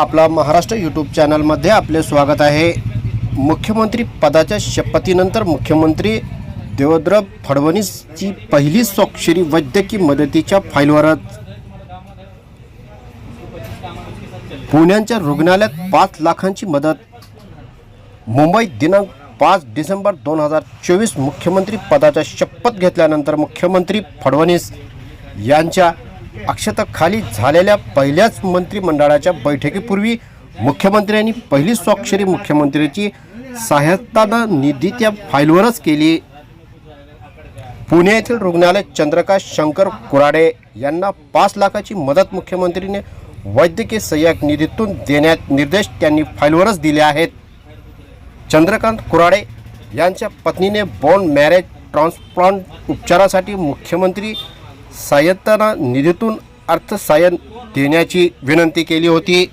आपला महाराष्ट्र यूट्यूब चॅनलमध्ये आपले स्वागत आहे. मुख्यमंत्री पदाच्या शपथीनंतर मुख्यमंत्री देवेंद्र फडणवीसची पहिली स्वाक्षरी वैद्यकीय मदतीच्या फाईलवरच. पुण्याच्या रुग्णालयात पाच लाखांची मदत. मुंबई दिनांक पाच डिसेंबर दोन हजार चोवीस मुख्यमंत्री पदाच्या शपथ घेतल्यानंतर मुख्यमंत्री फडणवीस यांच्या अक्षताखाली झालेल्या पहिल्याच मंत्रिमंडळाच्या बैठकीपूर्वी मुख्यमंत्र्यांनी पहिली स्वाक्षरी मुख्यमंत्र्याची सहायता निधी त्या फाईलवरच केली. पुणे येथील रुग्णालय चंद्रकांत शंकर कुराडे यांना पाच लाखाची मदत मुख्यमंत्रीने वैद्यकीय सहाय्यक निधीतून देण्यात निर्देश त्यांनी फाईलवरच दिले आहेत. चंद्रकांत कुराडे यांच्या पत्नीने बोन मॅरेज ट्रान्सप्लांट उपचारासाठी मुख्यमंत्री सहाय्यता निधीतून अर्थसहाय्य देण्याची विनंती केली होती.